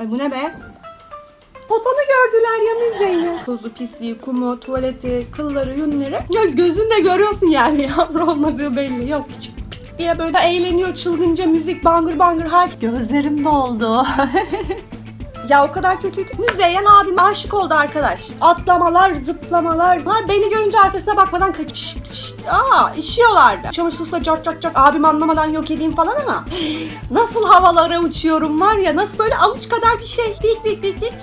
Ay bu ne be? Fotonu gördüler ya müzeyi. Tozu, pisliği, kumu, tuvaleti, kılları, yünleri. Ya gözünde görüyorsun yani yavru olmadığı belli. Yok küçük diye böyle eğleniyor çılgınca müzik bangır bangır her. Gözlerim doldu. Ya o kadar kötüydü. Müzeyyen abim aşık oldu arkadaş. Atlamalar, zıplamalar. Bunlar beni görünce arkasına bakmadan kaç şşt, şşt, aa işiyorlardı. Çamaşırsızla cart cart cart abim anlamadan yok edeyim falan ama nasıl havalara uçuyorum var ya nasıl böyle avuç kadar bir şey. Bik bik bik bik.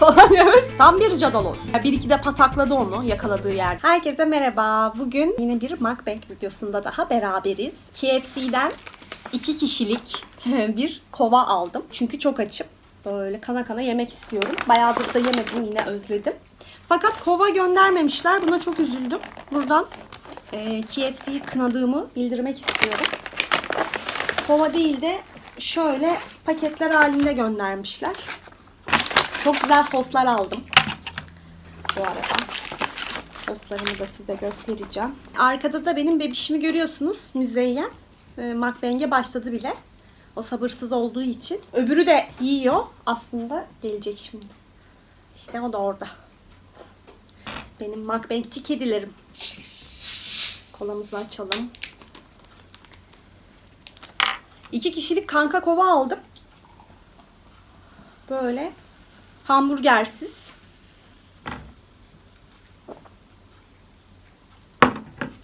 falan diyoruz. Tam bir cadaloz. Bir iki de patakladı onu yakaladığı yer. Herkese merhaba. Bugün yine bir mukbang videosunda daha beraberiz. KFC'den iki kişilik bir kova aldım. Çünkü çok açım. Böyle kana kana yemek istiyorum. Bayağıdır da yemedim yine özledim. Fakat kova göndermemişler. Buna çok üzüldüm. Buradan e, KFC'yi kınadığımı bildirmek istiyorum. Kova değil de şöyle paketler halinde göndermişler. Çok güzel soslar aldım. Bu arada. Soslarımı da size göstereceğim. Arkada da benim bebişimi görüyorsunuz. Müzeyyen. E, Mukbang'e başladı bile. O sabırsız olduğu için. Öbürü de yiyor. Aslında gelecek şimdi. İşte o da orada. Benim mukbangçi kedilerim. Kolamızı açalım. İki kişilik kanka kova aldım. Böyle hamburgersiz.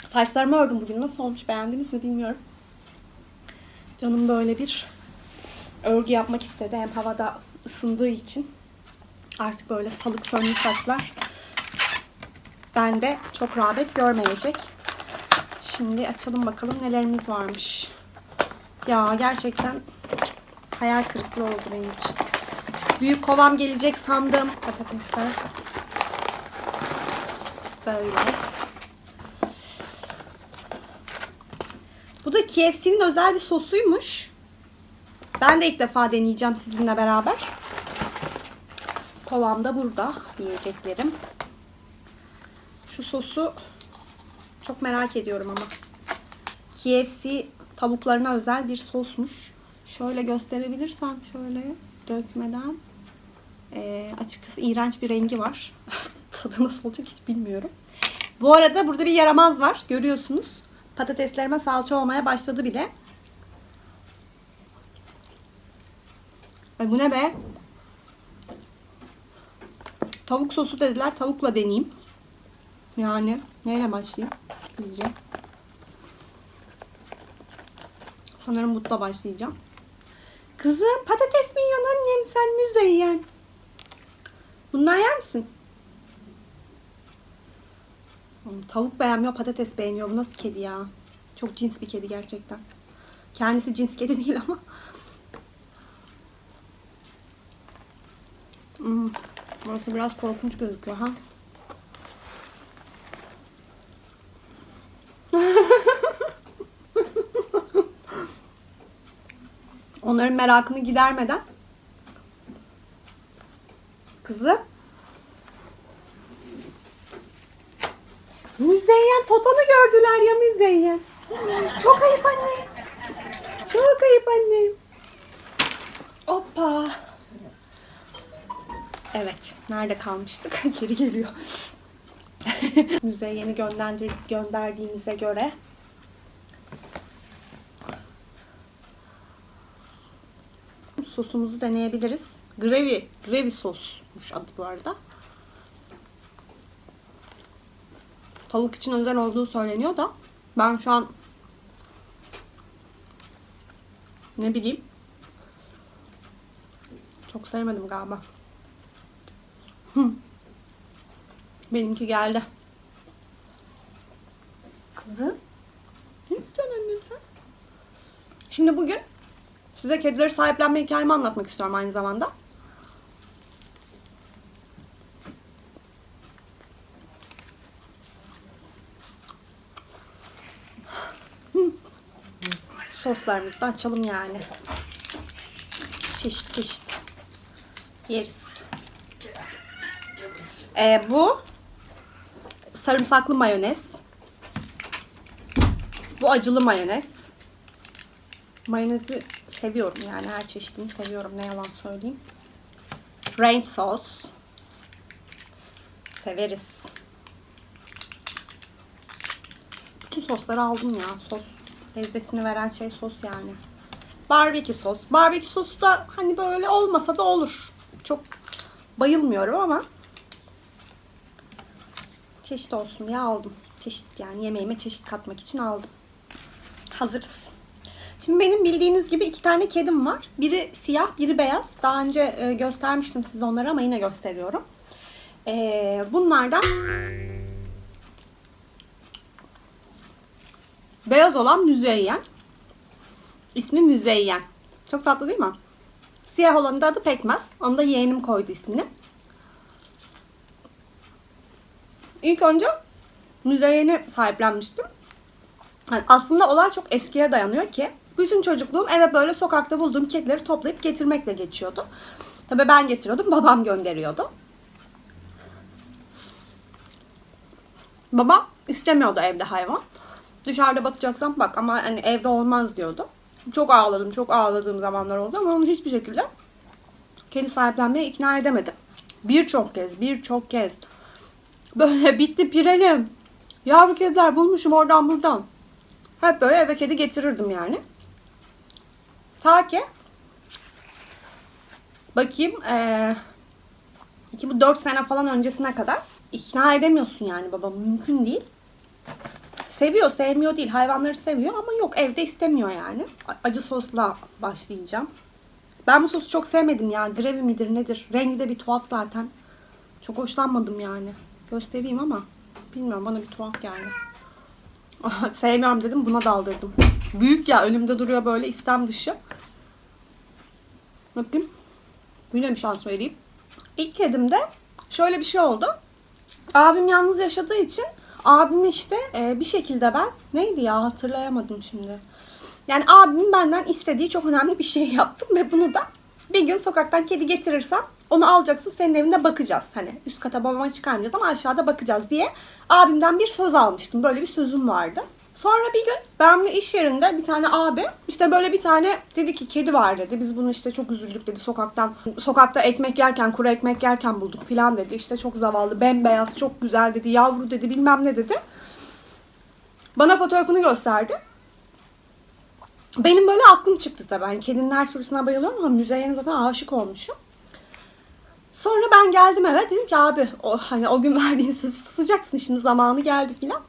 Saçlarımı ördüm bugün. Nasıl olmuş beğendiniz mi bilmiyorum. Canım böyle bir örgü yapmak istedi. Hem havada ısındığı için. Artık böyle salık fönlü saçlar bende çok rağbet görmeyecek. Şimdi açalım bakalım nelerimiz varmış. Ya gerçekten hayal kırıklığı oldu benim için. Büyük kovam gelecek sandım. Patatesler. Böyle. Bu da KFC'nin özel bir sosuymuş. Ben de ilk defa deneyeceğim sizinle beraber. Kovam da burada yiyeceklerim. Şu sosu çok merak ediyorum ama. KFC tavuklarına özel bir sosmuş. Şöyle gösterebilirsem şöyle dökmeden. Ee, açıkçası iğrenç bir rengi var. Tadı nasıl olacak hiç bilmiyorum. Bu arada burada bir yaramaz var. Görüyorsunuz. Patateslerime salça olmaya başladı bile. Ay bu ne be? Tavuk sosu dediler. Tavukla deneyeyim. Yani neyle başlayayım? Sizce? Sanırım butla başlayacağım. Kızım patates mi yiyorsun annem sen müzeyyen? Bundan yer misin? Tavuk beğenmiyor, patates beğeniyor. Bu nasıl kedi ya? Çok cins bir kedi gerçekten. Kendisi cins kedi değil ama. Hmm, burası biraz korkunç gözüküyor ha. Onların merakını gidermeden. Kızım. Müzeyyen Toton'u gördüler ya Müzeyyen. Çok ayıp anne. Çok ayıp annem. Hoppa. Evet. Nerede kalmıştık? Geri geliyor. Müzeyyen'i gönderdir, gönderdiğimize göre sosumuzu deneyebiliriz. Gravy, gravy sosmuş adı bu arada. Tavuk için özel olduğu söyleniyor da ben şu an ne bileyim çok sevmedim galiba. Benimki geldi. Kızım. Ne istiyorsun annem sen? Şimdi bugün size kedileri sahiplenme hikayemi anlatmak istiyorum aynı zamanda. Soslarımızı da açalım yani. Çeşit çeşit. Yeriz. Ee, bu sarımsaklı mayonez. Bu acılı mayonez. Mayonezi Seviyorum yani her çeşidini seviyorum. Ne yalan söyleyeyim. Ranch sos. Severiz. Bütün sosları aldım ya. Sos lezzetini veren şey sos yani. Barbekü sos. Barbekü sosu da hani böyle olmasa da olur. Çok bayılmıyorum ama çeşit olsun diye aldım. Çeşit yani yemeğime çeşit katmak için aldım. Hazırız. Şimdi benim bildiğiniz gibi iki tane kedim var. Biri siyah, biri beyaz. Daha önce e, göstermiştim size onları ama yine gösteriyorum. E, bunlardan beyaz olan Müzeyyen. İsmi Müzeyyen. Çok tatlı değil mi? Siyah olanın da adı Pekmez. Onu da yeğenim koydu ismini. İlk önce Müzeyyen'i sahiplenmiştim. Yani aslında olay çok eskiye dayanıyor ki bütün çocukluğum eve böyle sokakta bulduğum kedileri toplayıp getirmekle geçiyordu. Tabii ben getiriyordum, babam gönderiyordu. Babam istemiyordu evde hayvan. Dışarıda bakacaksam bak ama hani evde olmaz diyordu. Çok ağladım, çok ağladığım zamanlar oldu ama onu hiçbir şekilde kendi sahiplenmeye ikna edemedim. Birçok kez, birçok kez böyle bitti pirelim. Yavru kediler bulmuşum oradan buradan. Hep böyle eve kedi getirirdim yani. Ta ki bakayım bu dört sene falan öncesine kadar ikna edemiyorsun yani baba mümkün değil. Seviyor, sevmiyor değil. Hayvanları seviyor ama yok evde istemiyor yani. Acı sosla başlayacağım. Ben bu sosu çok sevmedim ya. Grevi midir nedir? Rengi de bir tuhaf zaten. Çok hoşlanmadım yani. Göstereyim ama bilmiyorum bana bir tuhaf geldi. Sevmiyorum dedim buna daldırdım. Büyük ya önümde duruyor böyle istem dışı. Bakayım. Yine bir şans vereyim. İlk kedimde şöyle bir şey oldu. Abim yalnız yaşadığı için abim işte e, bir şekilde ben neydi ya hatırlayamadım şimdi. Yani abimin benden istediği çok önemli bir şey yaptım ve bunu da bir gün sokaktan kedi getirirsem onu alacaksın senin evinde bakacağız. Hani üst kata babama çıkarmayacağız ama aşağıda bakacağız diye abimden bir söz almıştım. Böyle bir sözüm vardı. Sonra bir gün ben bir iş yerinde bir tane abi işte böyle bir tane dedi ki kedi var dedi. Biz bunu işte çok üzüldük dedi sokaktan. Sokakta ekmek yerken kuru ekmek yerken bulduk filan dedi. İşte çok zavallı bembeyaz çok güzel dedi yavru dedi bilmem ne dedi. Bana fotoğrafını gösterdi. Benim böyle aklım çıktı tabii. Ben kedinin her türlüsüne bayılıyorum ama müzeyene zaten aşık olmuşum. Sonra ben geldim eve dedim ki abi o hani o gün verdiğin sözü tutacaksın şimdi zamanı geldi filan.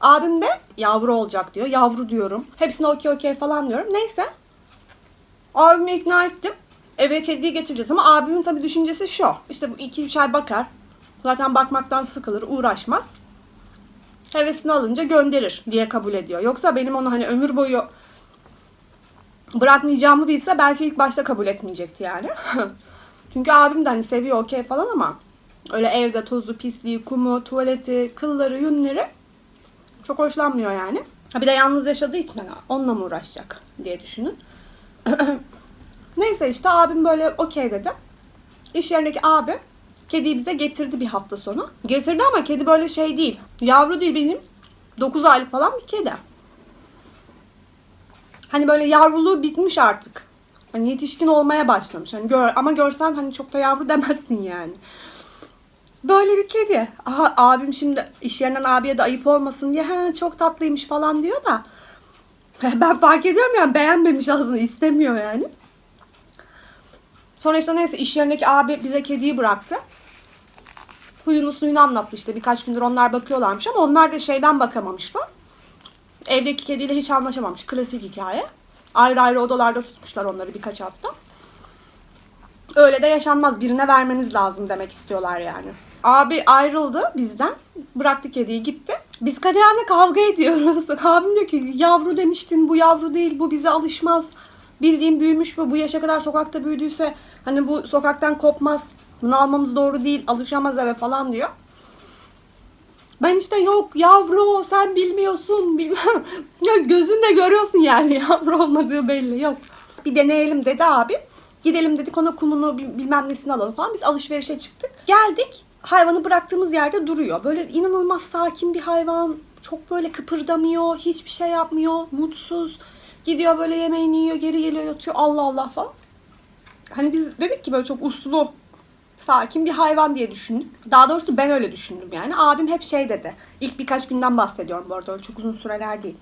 Abim de yavru olacak diyor. Yavru diyorum. Hepsine okey okey falan diyorum. Neyse. Abimi ikna ettim. Eve kediyi getireceğiz ama abimin tabii düşüncesi şu. İşte bu 2-3 ay bakar. Zaten bakmaktan sıkılır, uğraşmaz. Hevesini alınca gönderir diye kabul ediyor. Yoksa benim onu hani ömür boyu bırakmayacağımı bilse belki ilk başta kabul etmeyecekti yani. Çünkü abim de hani seviyor okey falan ama öyle evde tozu, pisliği, kumu, tuvaleti, kılları, yünleri çok hoşlanmıyor yani. Ha bir de yalnız yaşadığı için hani onunla mı uğraşacak diye düşünün. Neyse işte abim böyle okey dedi. İş yerindeki abi kediyi bize getirdi bir hafta sonu. Getirdi ama kedi böyle şey değil. Yavru değil benim. 9 aylık falan bir kedi. Hani böyle yavruluğu bitmiş artık. Hani yetişkin olmaya başlamış. Hani gör, ama görsen hani çok da yavru demezsin yani. Böyle bir kedi. Aha, abim şimdi iş yerinden abiye de ayıp olmasın diye He, çok tatlıymış falan diyor da. Ben fark ediyorum yani beğenmemiş aslında istemiyor yani. Sonra işte neyse iş yerindeki abi bize kediyi bıraktı. Huyunu suyunu anlattı işte birkaç gündür onlar bakıyorlarmış ama onlar da şeyden bakamamışlar. Evdeki kediyle hiç anlaşamamış. Klasik hikaye. Ayrı ayrı odalarda tutmuşlar onları birkaç hafta. Öyle de yaşanmaz. Birine vermeniz lazım demek istiyorlar yani. Abi ayrıldı bizden. Bıraktı kediyi gitti. Biz Kadir abi kavga ediyoruz. Abim diyor ki yavru demiştin bu yavru değil bu bize alışmaz. Bildiğin büyümüş bu bu yaşa kadar sokakta büyüdüyse hani bu sokaktan kopmaz. Bunu almamız doğru değil alışamaz eve falan diyor. Ben işte yok yavru sen bilmiyorsun bilmem. ya gözünde görüyorsun yani yavru olmadığı belli yok. Bir deneyelim dedi abi. Gidelim dedik ona kumunu bil- bilmem nesini alalım falan. Biz alışverişe çıktık. Geldik hayvanı bıraktığımız yerde duruyor. Böyle inanılmaz sakin bir hayvan. Çok böyle kıpırdamıyor. Hiçbir şey yapmıyor. Mutsuz. Gidiyor böyle yemeğini yiyor, geri geliyor yatıyor. Allah Allah falan. Hani biz dedik ki böyle çok uslu, sakin bir hayvan diye düşündük. Daha doğrusu ben öyle düşündüm yani. Abim hep şey dedi. İlk birkaç günden bahsediyorum bu arada. Öyle çok uzun süreler değil.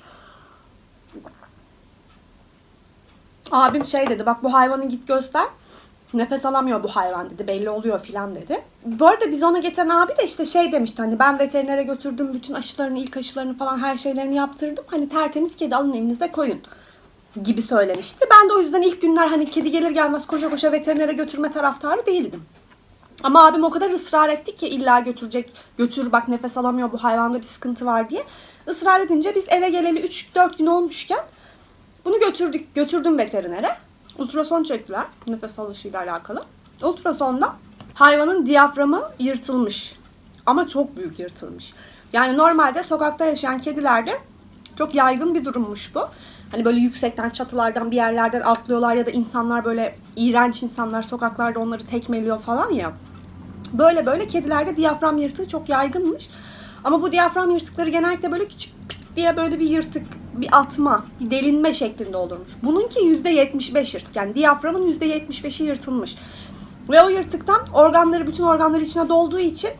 Abim şey dedi. Bak bu hayvanı git göster. Nefes alamıyor bu hayvan dedi. Belli oluyor filan dedi. Bu arada biz ona getiren abi de işte şey demişti. Hani ben veterinere götürdüm. Bütün aşılarını, ilk aşılarını falan her şeylerini yaptırdım. Hani tertemiz kedi alın evinize koyun gibi söylemişti. Ben de o yüzden ilk günler hani kedi gelir gelmez koşa koşa veterinere götürme taraftarı değildim. Ama abim o kadar ısrar etti ki illa götürecek, götür bak nefes alamıyor bu hayvanda bir sıkıntı var diye. Israr edince biz eve geleli 3-4 gün olmuşken bunu götürdük, götürdüm veterinere. Ultrason çektiler nefes alışıyla alakalı. Ultrasonda hayvanın diyaframı yırtılmış. Ama çok büyük yırtılmış. Yani normalde sokakta yaşayan kedilerde çok yaygın bir durummuş bu. Hani böyle yüksekten çatılardan bir yerlerden atlıyorlar ya da insanlar böyle iğrenç insanlar sokaklarda onları tekmeliyor falan ya. Böyle böyle kedilerde diyafram yırtığı çok yaygınmış. Ama bu diyafram yırtıkları genellikle böyle küçük pik diye böyle bir yırtık, bir atma, bir delinme şeklinde olurmuş. Bununki %75 yırtık. Yani diyaframın %75'i yırtılmış. Ve o yırtıktan organları, bütün organları içine dolduğu için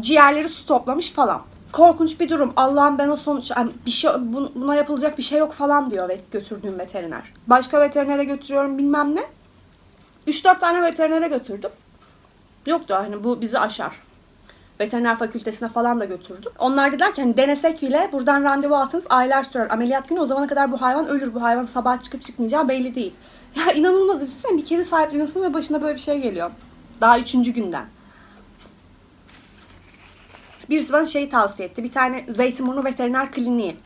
ciğerleri su toplamış falan. Korkunç bir durum. Allah'ım ben o sonuç bir şey bu- buna yapılacak bir şey yok falan diyor ve götürdüğüm veteriner. Başka veterinere götürüyorum bilmem ne. 3-4 tane veterinere götürdüm. Yoktu hani bu bizi aşar. Veteriner fakültesine falan da götürdüm. Onlar dediler ki hani denesek bile buradan randevu alsanız aylar sürer. Ameliyat günü o zamana kadar bu hayvan ölür. Bu hayvan sabah çıkıp çıkmayacağı belli değil. Ya inanılmaz. Düşünsene bir kedi sahipleniyorsun ve başına böyle bir şey geliyor. Daha üçüncü günden. Birisi bana şey tavsiye etti. Bir tane Zeytinburnu Veteriner Kliniği.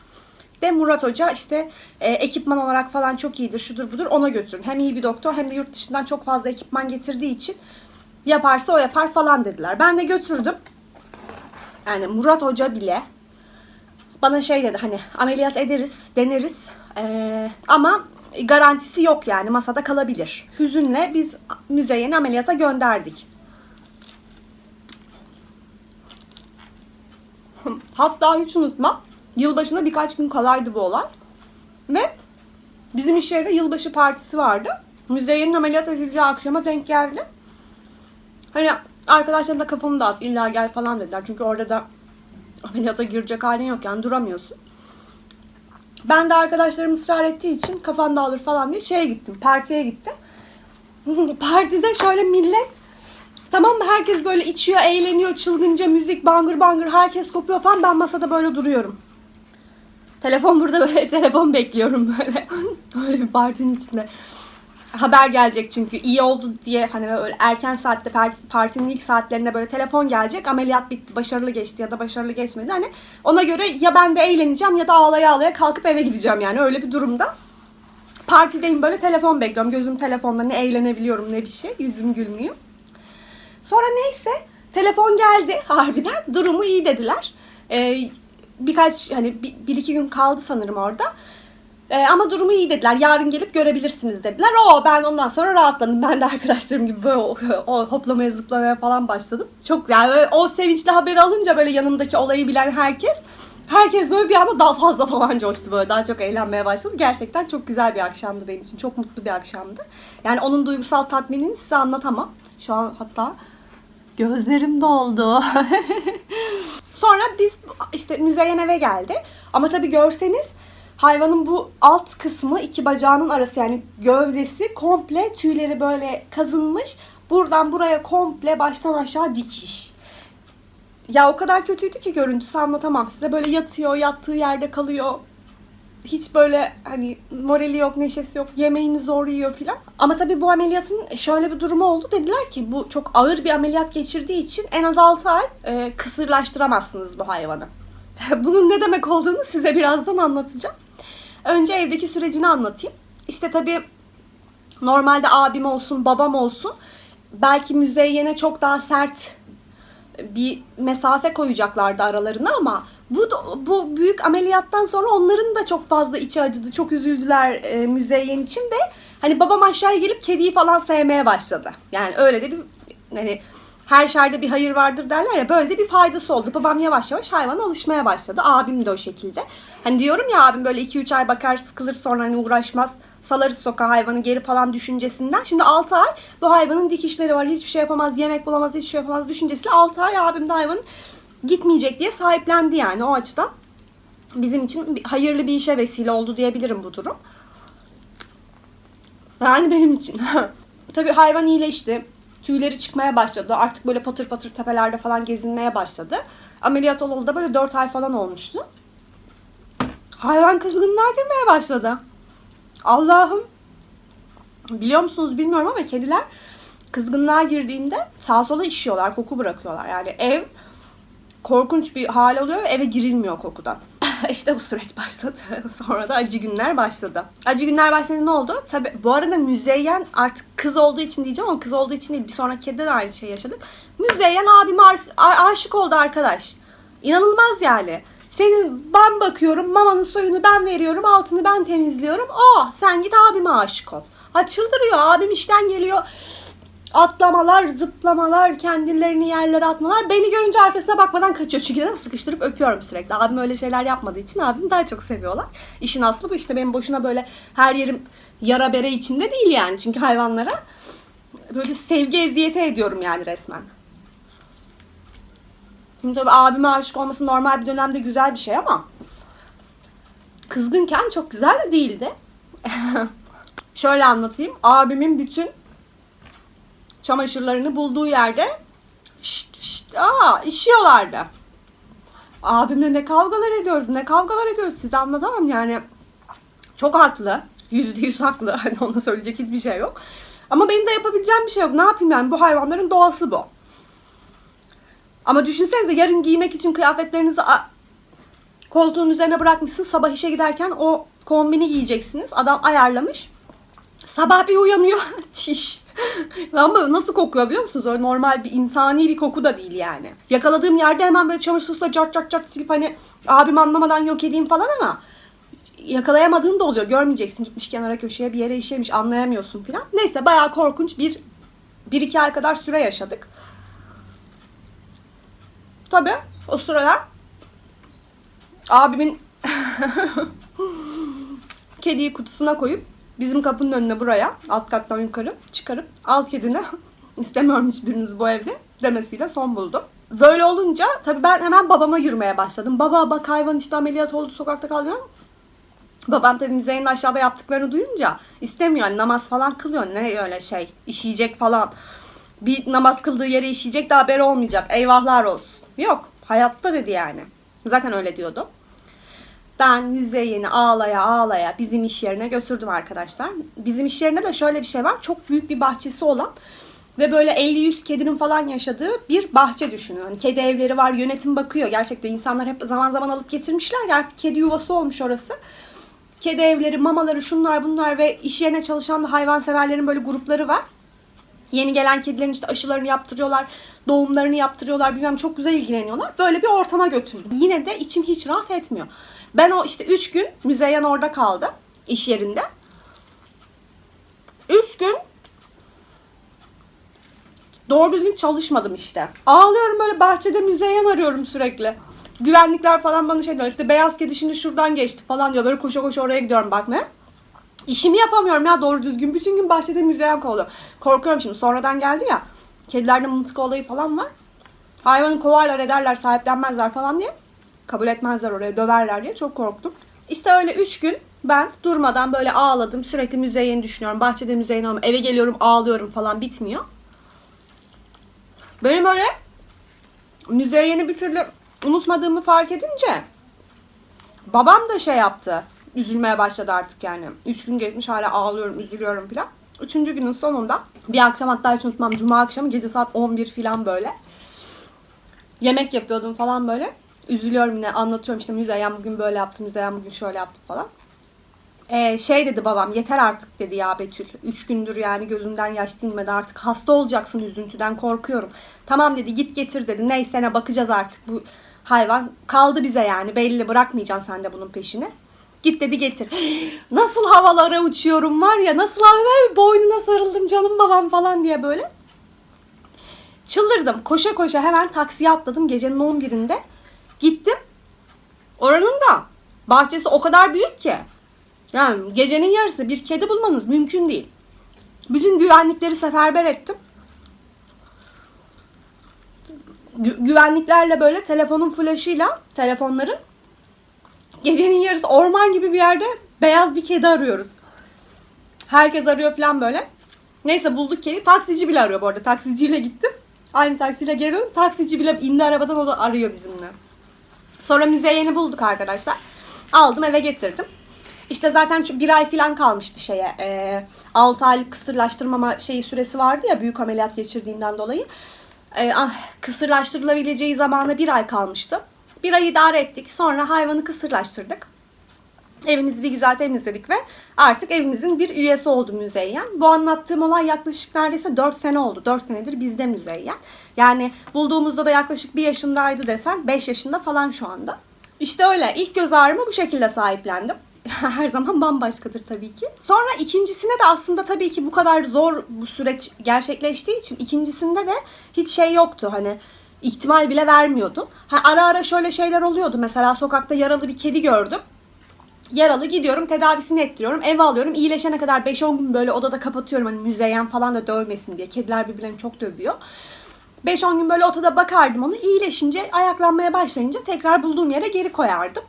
De Murat Hoca işte e, ekipman olarak falan çok iyidir, şudur budur ona götürün. Hem iyi bir doktor hem de yurt dışından çok fazla ekipman getirdiği için yaparsa o yapar falan dediler. Ben de götürdüm. Yani Murat Hoca bile bana şey dedi hani ameliyat ederiz, deneriz Ee, ama garantisi yok yani masada kalabilir. Hüzünle biz müzeyeni ameliyata gönderdik. Hatta hiç unutmam. Yılbaşına birkaç gün kalaydı bu olay. Ve bizim iş yerinde yılbaşı partisi vardı. Müzeyyenin ameliyat edileceği akşama denk geldi. Hani arkadaşlarım da kafamı dağıt illa gel falan dediler. Çünkü orada da ameliyata girecek halin yok yani duramıyorsun. Ben de arkadaşlarım ısrar ettiği için kafan dağılır falan diye şeye gittim. Partiye gittim. Partide şöyle millet Tamam mı? Herkes böyle içiyor, eğleniyor, çılgınca müzik, bangır bangır herkes kopuyor falan. Ben masada böyle duruyorum. Telefon burada böyle telefon bekliyorum böyle. Öyle bir partinin içinde. Haber gelecek çünkü iyi oldu diye hani böyle erken saatte parti, partinin ilk saatlerinde böyle telefon gelecek. Ameliyat bitti, başarılı geçti ya da başarılı geçmedi. Hani ona göre ya ben de eğleneceğim ya da ağlaya ağlaya kalkıp eve gideceğim yani öyle bir durumda. Partideyim böyle telefon bekliyorum. Gözüm telefonda ne eğlenebiliyorum ne bir şey. Yüzüm gülmüyor. Sonra neyse telefon geldi harbiden. Durumu iyi dediler. Ee, birkaç hani bir, bir iki gün kaldı sanırım orada. Ee, ama durumu iyi dediler. Yarın gelip görebilirsiniz dediler. O ben ondan sonra rahatladım. Ben de arkadaşlarım gibi böyle o, hoplamaya zıplamaya falan başladım. Çok yani o sevinçli haberi alınca böyle yanımdaki olayı bilen herkes Herkes böyle bir anda daha fazla falan coştu böyle. Daha çok eğlenmeye başladı. Gerçekten çok güzel bir akşamdı benim için. Çok mutlu bir akşamdı. Yani onun duygusal tatminini size anlatamam. Şu an hatta gözlerim doldu. Sonra biz işte müzeyen eve geldi. Ama tabii görseniz hayvanın bu alt kısmı iki bacağının arası yani gövdesi komple tüyleri böyle kazınmış. Buradan buraya komple baştan aşağı dikiş. Ya o kadar kötüydü ki görüntüsü anlatamam size. Böyle yatıyor, yattığı yerde kalıyor. Hiç böyle hani morali yok, neşesi yok, yemeğini zor yiyor filan. Ama tabii bu ameliyatın şöyle bir durumu oldu. Dediler ki bu çok ağır bir ameliyat geçirdiği için en az 6 ay e, kısırlaştıramazsınız bu hayvanı. Bunun ne demek olduğunu size birazdan anlatacağım. Önce evdeki sürecini anlatayım. İşte tabii normalde abim olsun, babam olsun belki müzeyyene çok daha sert bir mesafe koyacaklardı aralarına ama bu bu büyük ameliyattan sonra onların da çok fazla içi acıdı. Çok üzüldüler e, müzeyyen için ve hani babam aşağıya gelip kediyi falan sevmeye başladı. Yani öyle de bir hani her şerde bir hayır vardır derler ya böyle de bir faydası oldu. Babam yavaş yavaş hayvana alışmaya başladı. Abim de o şekilde. Hani diyorum ya abim böyle 2-3 ay bakar sıkılır sonra hani uğraşmaz. Salarız sokağa hayvanı geri falan düşüncesinden. Şimdi 6 ay bu hayvanın dikişleri var hiçbir şey yapamaz yemek bulamaz hiçbir şey yapamaz düşüncesiyle 6 ay abim de hayvanın gitmeyecek diye sahiplendi yani o açıdan. Bizim için hayırlı bir işe vesile oldu diyebilirim bu durum. Yani benim için. Tabii hayvan iyileşti. Tüyleri çıkmaya başladı. Artık böyle patır patır tepelerde falan gezinmeye başladı. Ameliyat olalı da böyle 4 ay falan olmuştu. Hayvan kızgınlığa girmeye başladı. Allah'ım. Biliyor musunuz bilmiyorum ama kediler kızgınlığa girdiğinde sağa sola işiyorlar, koku bırakıyorlar. Yani ev korkunç bir hal oluyor ve eve girilmiyor kokudan. işte bu süreç başladı. Sonra da acı günler başladı. Acı günler başladı ne oldu? Tabi bu arada Müzeyyen artık kız olduğu için diyeceğim ama kız olduğu için değil. Bir sonraki kedide de aynı şey yaşadık. Müzeyyen abime aşık oldu arkadaş. İnanılmaz yani. Senin ben bakıyorum mamanın suyunu ben veriyorum altını ben temizliyorum. Oh sen git abime aşık ol. Ha abim işten geliyor atlamalar, zıplamalar, kendilerini yerlere atmalar. Beni görünce arkasına bakmadan kaçıyor. Çünkü de sıkıştırıp öpüyorum sürekli. Abim öyle şeyler yapmadığı için abim daha çok seviyorlar. İşin aslı bu işte benim boşuna böyle her yerim yara bere içinde değil yani. Çünkü hayvanlara böyle sevgi eziyeti ediyorum yani resmen. Şimdi tabii abime aşık olması normal bir dönemde güzel bir şey ama kızgınken çok güzel de değildi. Şöyle anlatayım. Abimin bütün çamaşırlarını bulduğu yerde fişt fişt aa işiyorlardı. Abimle ne kavgalar ediyoruz, ne kavgalar ediyoruz size anlatamam yani. Çok haklı. Yüzde yüz haklı. Hani ona söyleyecek hiçbir şey yok. Ama benim de yapabileceğim bir şey yok. Ne yapayım yani bu hayvanların doğası bu. Ama düşünsenize yarın giymek için kıyafetlerinizi koltuğun üzerine bırakmışsın. Sabah işe giderken o kombini giyeceksiniz. Adam ayarlamış. Sabah bir uyanıyor. Çiş. Ama nasıl kokuyor biliyor musunuz? Öyle normal bir insani bir koku da değil yani. Yakaladığım yerde hemen böyle çamaşır suyuyla cart cart cart silip hani abim anlamadan yok edeyim falan ama yakalayamadığın da oluyor. Görmeyeceksin gitmiş kenara köşeye bir yere işemiş anlayamıyorsun falan. Neyse bayağı korkunç bir bir iki ay kadar süre yaşadık. Tabii o sıralar abimin kediyi kutusuna koyup bizim kapının önüne buraya alt kattan yukarı çıkarıp al kedini istemiyorum hiçbiriniz bu evde demesiyle son buldum. Böyle olunca tabii ben hemen babama yürümeye başladım. Baba bak hayvan işte ameliyat oldu sokakta kalmıyor. Babam tabii müzeyin aşağıda yaptıklarını duyunca istemiyor. Yani namaz falan kılıyor. Ne öyle şey işeyecek falan. Bir namaz kıldığı yere işeyecek de haberi olmayacak. Eyvahlar olsun. Yok. Hayatta dedi yani. Zaten öyle diyordu. Ben Müzeyyen'i ağlaya ağlaya bizim iş yerine götürdüm arkadaşlar. Bizim iş yerine de şöyle bir şey var. Çok büyük bir bahçesi olan ve böyle 50-100 kedinin falan yaşadığı bir bahçe düşünün. Hani kedi evleri var, yönetim bakıyor. Gerçekten insanlar hep zaman zaman alıp getirmişler ya artık kedi yuvası olmuş orası. Kedi evleri, mamaları, şunlar bunlar ve iş yerine çalışan da hayvanseverlerin böyle grupları var. Yeni gelen kedilerin işte aşılarını yaptırıyorlar, doğumlarını yaptırıyorlar, bilmem çok güzel ilgileniyorlar. Böyle bir ortama götürdüm. Yine de içim hiç rahat etmiyor. Ben o işte 3 gün Müzeyyen orada kaldı iş yerinde. 3 gün doğru düzgün çalışmadım işte. Ağlıyorum böyle bahçede Müzeyyen arıyorum sürekli. Güvenlikler falan bana şey diyor işte beyaz kedi şimdi şuradan geçti falan diyor. Böyle koşa koşa oraya gidiyorum bakmaya. İşimi yapamıyorum ya doğru düzgün. Bütün gün bahçede müzeyyen kovalıyor. Korkuyorum şimdi. Sonradan geldi ya. Kedilerde mıntıka olayı falan var. Hayvanı kovarlar ederler sahiplenmezler falan diye. Kabul etmezler oraya döverler diye çok korktum. İşte öyle 3 gün ben durmadan böyle ağladım. Sürekli müzeyyeni düşünüyorum. Bahçede müzeyyen ama eve geliyorum ağlıyorum falan bitmiyor. Benim öyle müzeyyeni bir türlü unutmadığımı fark edince babam da şey yaptı. Üzülmeye başladı artık yani. Üç gün geçmiş hala ağlıyorum, üzülüyorum falan. Üçüncü günün sonunda bir akşam hatta hiç unutmam. Cuma akşamı gece saat 11 falan böyle. Yemek yapıyordum falan böyle. Üzülüyorum yine anlatıyorum işte Müzeyyen bugün böyle yaptı, Müzeyyen bugün şöyle yaptı falan. Ee, şey dedi babam yeter artık dedi ya Betül. Üç gündür yani gözümden yaş dinmedi artık. Hasta olacaksın üzüntüden korkuyorum. Tamam dedi git getir dedi. Neyse ne bakacağız artık bu hayvan. Kaldı bize yani belli bırakmayacaksın sen de bunun peşini. Git dedi getir. Nasıl havalara uçuyorum var ya nasıl hava boynuna sarıldım canım babam falan diye böyle. Çıldırdım. Koşa koşa hemen taksiye atladım gecenin 11'inde. Gittim. Oranın da bahçesi o kadar büyük ki. Yani gecenin yarısı bir kedi bulmanız mümkün değil. Bütün güvenlikleri seferber ettim. Gü- güvenliklerle böyle telefonun flaşıyla telefonların gecenin yarısı orman gibi bir yerde beyaz bir kedi arıyoruz. Herkes arıyor falan böyle. Neyse bulduk kedi. Taksici bile arıyor bu arada. Taksiciyle gittim. Aynı taksiyle geri döndüm. Taksici bile indi arabadan o da arıyor bizimle. Sonra müzeyeni bulduk arkadaşlar. Aldım eve getirdim. İşte zaten bir ay falan kalmıştı şeye. E, 6 aylık kısırlaştırmama şeyi süresi vardı ya büyük ameliyat geçirdiğinden dolayı. E, ah, kısırlaştırılabileceği zamana bir ay kalmıştı. Bir ay idare ettik. Sonra hayvanı kısırlaştırdık. Evimizi bir güzel temizledik ve artık evimizin bir üyesi oldu Müzeyyen. Bu anlattığım olay yaklaşık neredeyse 4 sene oldu. 4 senedir bizde Müzeyyen. Yani bulduğumuzda da yaklaşık 1 yaşındaydı desen 5 yaşında falan şu anda. İşte öyle. İlk göz ağrımı bu şekilde sahiplendim. Her zaman bambaşkadır tabii ki. Sonra ikincisine de aslında tabii ki bu kadar zor bu süreç gerçekleştiği için ikincisinde de hiç şey yoktu. Hani ihtimal bile vermiyordum. Ha, ara ara şöyle şeyler oluyordu. Mesela sokakta yaralı bir kedi gördüm. Yaralı gidiyorum tedavisini ettiriyorum eve alıyorum iyileşene kadar 5-10 gün böyle odada kapatıyorum hani müzeyyen falan da dövmesin diye kediler birbirlerini çok dövüyor. 5-10 gün böyle odada bakardım onu iyileşince ayaklanmaya başlayınca tekrar bulduğum yere geri koyardım.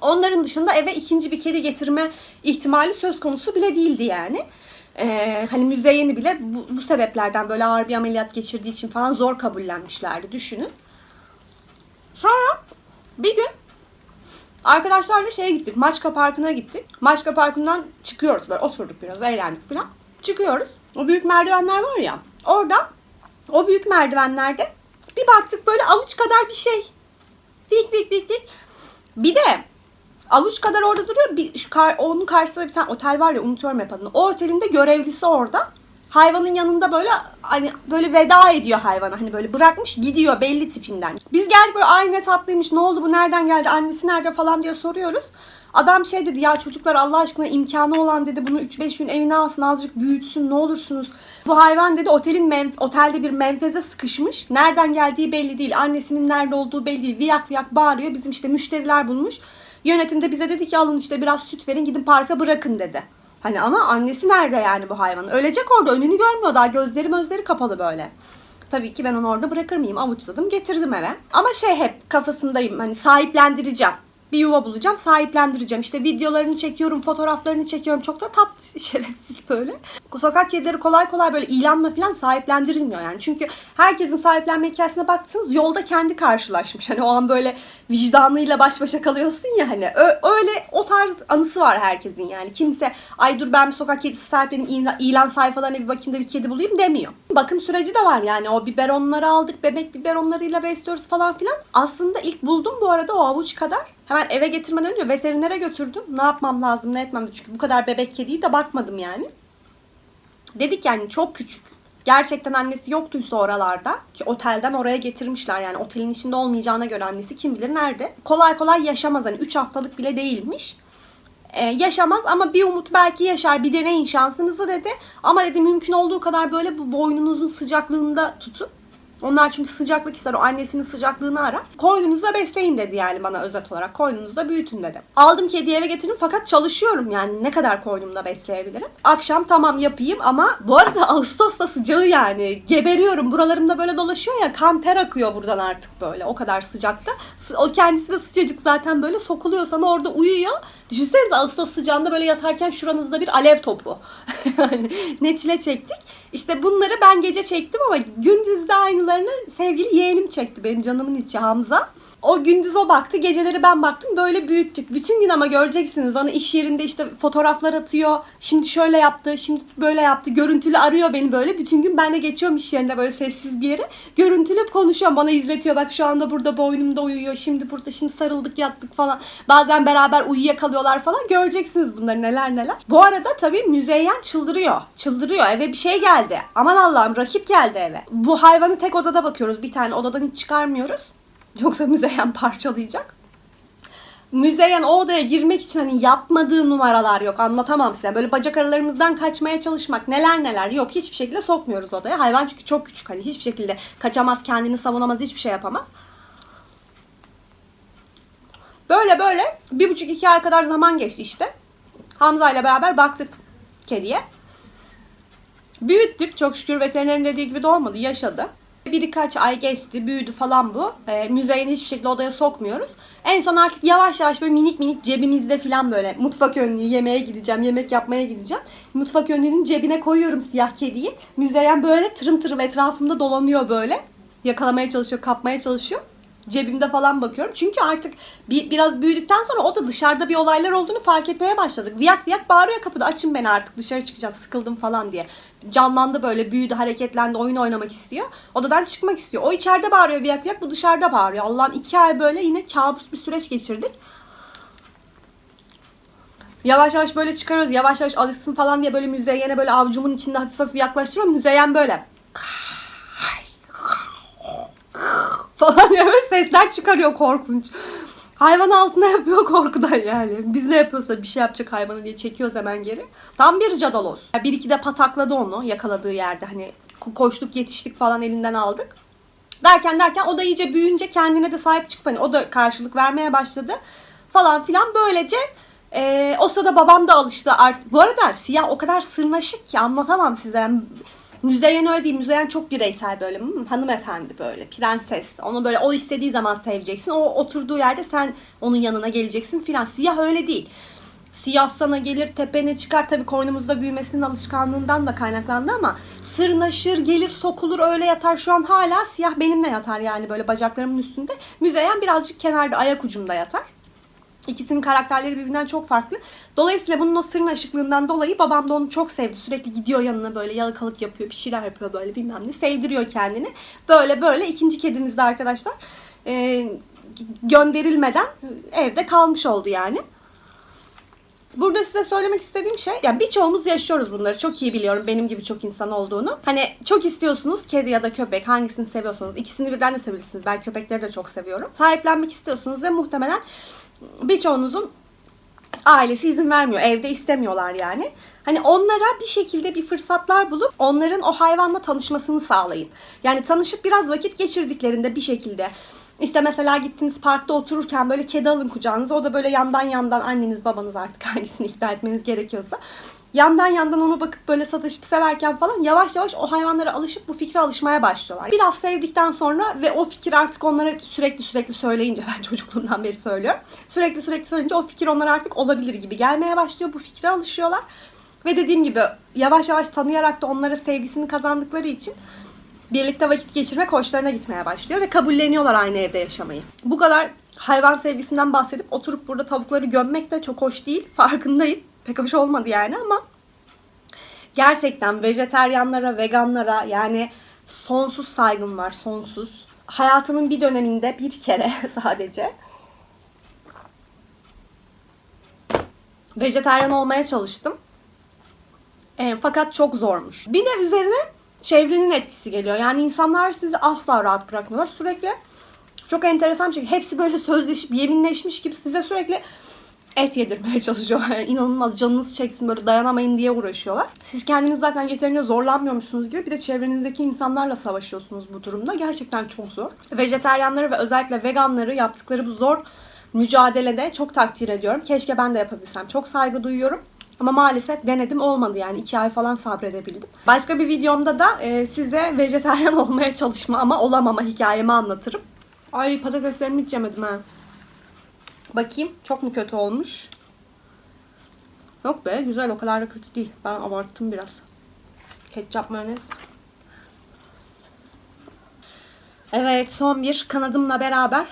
Onların dışında eve ikinci bir kedi getirme ihtimali söz konusu bile değildi yani. Ee, hani müzeyyeni bile bu, bu sebeplerden böyle ağır bir ameliyat geçirdiği için falan zor kabullenmişlerdi düşünün. Sonra bir gün Arkadaşlarla şeye gittik. Maçka Parkı'na gittik. Maçka Parkı'ndan çıkıyoruz böyle oturduk biraz eğlendik falan. Çıkıyoruz. O büyük merdivenler var ya. Orada o büyük merdivenlerde bir baktık böyle avuç kadar bir şey. Vik vik vik vik. Bir de avuç kadar orada duruyor. Bir, kar, onun karşısında bir tane otel var ya unutuyorum hep adını. O otelin de görevlisi orada. Hayvanın yanında böyle hani böyle veda ediyor hayvana. Hani böyle bırakmış gidiyor belli tipinden. Biz geldik böyle ay ne tatlıymış ne oldu bu nereden geldi annesi nerede falan diye soruyoruz. Adam şey dedi ya çocuklar Allah aşkına imkanı olan dedi bunu 3-5 gün evine alsın azıcık büyütsün ne olursunuz. Bu hayvan dedi otelin menf- otelde bir menfeze sıkışmış. Nereden geldiği belli değil. Annesinin nerede olduğu belli değil. Viyak viyak bağırıyor. Bizim işte müşteriler bulmuş. Yönetimde bize dedi ki alın işte biraz süt verin gidin parka bırakın dedi. Hani ama annesi nerede yani bu hayvanın? Ölecek orada önünü görmüyor daha gözleri gözleri kapalı böyle. Tabii ki ben onu orada bırakır mıyım? Avuçladım getirdim eve. Ama şey hep kafasındayım hani sahiplendireceğim. Bir yuva bulacağım sahiplendireceğim. İşte videolarını çekiyorum, fotoğraflarını çekiyorum. Çok da tat şerefsiz böyle. Sokak kedileri kolay kolay böyle ilanla falan sahiplendirilmiyor yani. Çünkü herkesin sahiplenme hikayesine baktığınız yolda kendi karşılaşmış. Hani o an böyle vicdanıyla baş başa kalıyorsun ya hani. Öyle o tarz anısı var herkesin yani. Kimse ay dur ben bir sokak kedisi sahipleneyim ilan sayfalarına bir bakayım da bir kedi bulayım demiyor. Bakım süreci de var yani. O biberonları aldık. Bebek biberonlarıyla besliyoruz falan filan. Aslında ilk buldum bu arada o avuç kadar. Hemen eve getirmeden önce veterinere götürdüm. Ne yapmam lazım ne etmem çünkü bu kadar bebek kediyi de bakmadım yani. Dedik yani çok küçük. Gerçekten annesi yoktuysa oralarda ki otelden oraya getirmişler yani otelin içinde olmayacağına göre annesi kim bilir nerede. Kolay kolay yaşamaz hani 3 haftalık bile değilmiş. Ee, yaşamaz ama bir umut belki yaşar bir deneyin şansınızı dedi. Ama dedi mümkün olduğu kadar böyle bu boynunuzun sıcaklığında tutun. Onlar çünkü sıcaklık ister. O annesinin sıcaklığını arar. Koynunuzda besleyin dedi yani bana özet olarak. Koynunuzda büyütün dedi. Aldım kediyi eve getirdim fakat çalışıyorum yani ne kadar koynumda besleyebilirim. Akşam tamam yapayım ama bu arada Ağustos'ta sıcağı yani. Geberiyorum. Buralarımda böyle dolaşıyor ya kan ter akıyor buradan artık böyle. O kadar sıcakta. Sı- O kendisi de sıcacık zaten böyle sokuluyor sana orada uyuyor. Düşünsenize Ağustos sıcağında böyle yatarken şuranızda bir alev topu. Yani ne çile çektik. İşte bunları ben gece çektim ama gündüzde aynılarını sevgili yeğenim çekti. Benim canımın içi Hamza. O gündüz o baktı, geceleri ben baktım. Böyle büyüttük. Bütün gün ama göreceksiniz bana iş yerinde işte fotoğraflar atıyor. Şimdi şöyle yaptı, şimdi böyle yaptı. Görüntülü arıyor beni böyle. Bütün gün ben de geçiyorum iş yerine böyle sessiz bir yere. Görüntülü konuşuyorum. Bana izletiyor. Bak şu anda burada boynumda uyuyor. Şimdi burada şimdi sarıldık yattık falan. Bazen beraber uyuyakalıyorlar falan. Göreceksiniz bunları neler neler. Bu arada tabii müzeyyen çıldırıyor. Çıldırıyor. Eve bir şey geldi. Aman Allah'ım rakip geldi eve. Bu hayvanı tek odada bakıyoruz. Bir tane odadan hiç çıkarmıyoruz. Yoksa müzeyyen parçalayacak. Müzeyyen o odaya girmek için hani yapmadığı numaralar yok. Anlatamam size. Böyle bacak aralarımızdan kaçmaya çalışmak neler neler yok. Hiçbir şekilde sokmuyoruz odaya. Hayvan çünkü çok küçük. Hani hiçbir şekilde kaçamaz, kendini savunamaz, hiçbir şey yapamaz. Böyle böyle bir buçuk iki ay kadar zaman geçti işte. Hamza ile beraber baktık kediye. Büyüttük. Çok şükür veterinerin dediği gibi de olmadı. Yaşadı. Birkaç ay geçti. Büyüdü falan bu. E, müzeyini hiçbir şekilde odaya sokmuyoruz. En son artık yavaş yavaş böyle minik minik cebimizde falan böyle mutfak önlüğü yemeğe gideceğim, yemek yapmaya gideceğim. Mutfak önlüğünün cebine koyuyorum siyah kediyi. Müzeyyen böyle tırım tırım etrafımda dolanıyor böyle. Yakalamaya çalışıyor, kapmaya çalışıyor cebimde falan bakıyorum. Çünkü artık bir, biraz büyüdükten sonra o da dışarıda bir olaylar olduğunu fark etmeye başladık. Viyak viyak bağırıyor kapıda açın beni artık dışarı çıkacağım sıkıldım falan diye. Canlandı böyle büyüdü hareketlendi oyun oynamak istiyor. Odadan çıkmak istiyor. O içeride bağırıyor viyak viyak bu dışarıda bağırıyor. Allah'ım iki ay böyle yine kabus bir süreç geçirdik. Yavaş yavaş böyle çıkarıyoruz. Yavaş yavaş alışsın falan diye böyle müzeyyene böyle avcumun içinde hafif hafif yaklaştırıyorum. Müzeyyen böyle falan diye böyle sesler çıkarıyor korkunç. Hayvan altına yapıyor korkudan yani. Biz ne yapıyorsa bir şey yapacak hayvanı diye çekiyoruz hemen geri. Tam bir cadalos. Bir iki de patakladı onu yakaladığı yerde. Hani ko- koştuk yetiştik falan elinden aldık. Derken derken o da iyice büyüyünce kendine de sahip çıkıp hani o da karşılık vermeye başladı. Falan filan böylece e, o sırada babam da alıştı artık. Bu arada siyah o kadar sırnaşık ki anlatamam size. Yani Müzeyyen öyle değil. Müzeyyen çok bireysel böyle. Hmm, hanımefendi böyle. Prenses. Onu böyle o istediği zaman seveceksin. O oturduğu yerde sen onun yanına geleceksin filan. Siyah öyle değil. Siyah sana gelir tepene çıkar tabii koynumuzda büyümesinin alışkanlığından da kaynaklandı ama sırnaşır gelir sokulur öyle yatar şu an hala siyah benimle yatar yani böyle bacaklarımın üstünde. Müzeyyen birazcık kenarda ayak ucumda yatar. İkisinin karakterleri birbirinden çok farklı. Dolayısıyla bunun o sırnaşıklığından dolayı babam da onu çok sevdi. Sürekli gidiyor yanına böyle yalakalık yapıyor, bir şeyler yapıyor böyle bilmem ne. Sevdiriyor kendini. Böyle böyle ikinci kedimiz de arkadaşlar e, gönderilmeden evde kalmış oldu yani. Burada size söylemek istediğim şey, yani birçoğumuz yaşıyoruz bunları. Çok iyi biliyorum benim gibi çok insan olduğunu. Hani çok istiyorsunuz kedi ya da köpek hangisini seviyorsanız. ikisini birden de sevebilirsiniz. Ben köpekleri de çok seviyorum. Sahiplenmek istiyorsunuz ve muhtemelen birçoğunuzun ailesi izin vermiyor. Evde istemiyorlar yani. Hani onlara bir şekilde bir fırsatlar bulup onların o hayvanla tanışmasını sağlayın. Yani tanışıp biraz vakit geçirdiklerinde bir şekilde işte mesela gittiniz parkta otururken böyle kedi alın kucağınıza. O da böyle yandan yandan anneniz babanız artık hangisini ikna etmeniz gerekiyorsa. Yandan yandan ona bakıp böyle sataşıp severken falan yavaş yavaş o hayvanlara alışıp bu fikre alışmaya başlıyorlar. Biraz sevdikten sonra ve o fikir artık onlara sürekli sürekli söyleyince ben çocukluğumdan beri söylüyorum. Sürekli sürekli söyleyince o fikir onlara artık olabilir gibi gelmeye başlıyor. Bu fikre alışıyorlar. Ve dediğim gibi yavaş yavaş tanıyarak da onlara sevgisini kazandıkları için birlikte vakit geçirmek hoşlarına gitmeye başlıyor ve kabulleniyorlar aynı evde yaşamayı. Bu kadar hayvan sevgisinden bahsedip oturup burada tavukları gömmek de çok hoş değil. Farkındayım. Pek hoş olmadı yani ama gerçekten vejeteryanlara, veganlara yani sonsuz saygım var, sonsuz. Hayatımın bir döneminde bir kere sadece vejeteryan olmaya çalıştım. E, fakat çok zormuş. Bir de üzerine çevrenin etkisi geliyor. Yani insanlar sizi asla rahat bırakmıyorlar. Sürekli çok enteresan bir şekilde hepsi böyle sözleşip yeminleşmiş gibi size sürekli et yedirmeye çalışıyor. Yani inanılmaz canınız çeksin böyle dayanamayın diye uğraşıyorlar. Siz kendiniz zaten yeterince zorlanmıyormuşsunuz gibi bir de çevrenizdeki insanlarla savaşıyorsunuz bu durumda. Gerçekten çok zor. Vejeteryanları ve özellikle veganları yaptıkları bu zor mücadelede çok takdir ediyorum. Keşke ben de yapabilsem. Çok saygı duyuyorum. Ama maalesef denedim olmadı yani iki ay falan sabredebildim. Başka bir videomda da e, size vejeteryan olmaya çalışma ama olamama hikayemi anlatırım. Ay patateslerimi hiç yemedim ha. Bakayım çok mu kötü olmuş? Yok be güzel o kadar da kötü değil. Ben abarttım biraz. Ketçap mayonez. Evet son bir kanadımla beraber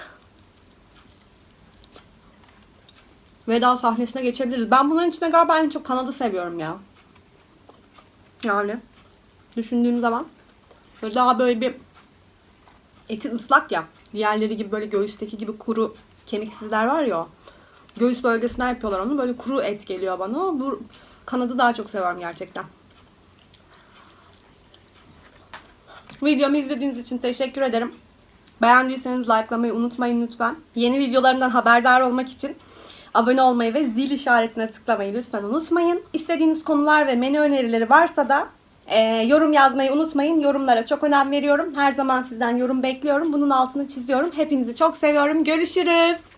veda sahnesine geçebiliriz. Ben bunların içinde galiba en çok kanadı seviyorum ya. Yani düşündüğüm zaman böyle daha böyle bir eti ıslak ya. Diğerleri gibi böyle göğüsteki gibi kuru kemiksizler var ya. Göğüs bölgesinden yapıyorlar onu. Böyle kuru et geliyor bana. Bu kanadı daha çok seviyorum gerçekten. Videomu izlediğiniz için teşekkür ederim. Beğendiyseniz likelamayı unutmayın lütfen. Yeni videolarımdan haberdar olmak için abone olmayı ve zil işaretine tıklamayı lütfen unutmayın. İstediğiniz konular ve menü önerileri varsa da e, yorum yazmayı unutmayın. Yorumlara çok önem veriyorum. Her zaman sizden yorum bekliyorum. Bunun altını çiziyorum. Hepinizi çok seviyorum. Görüşürüz.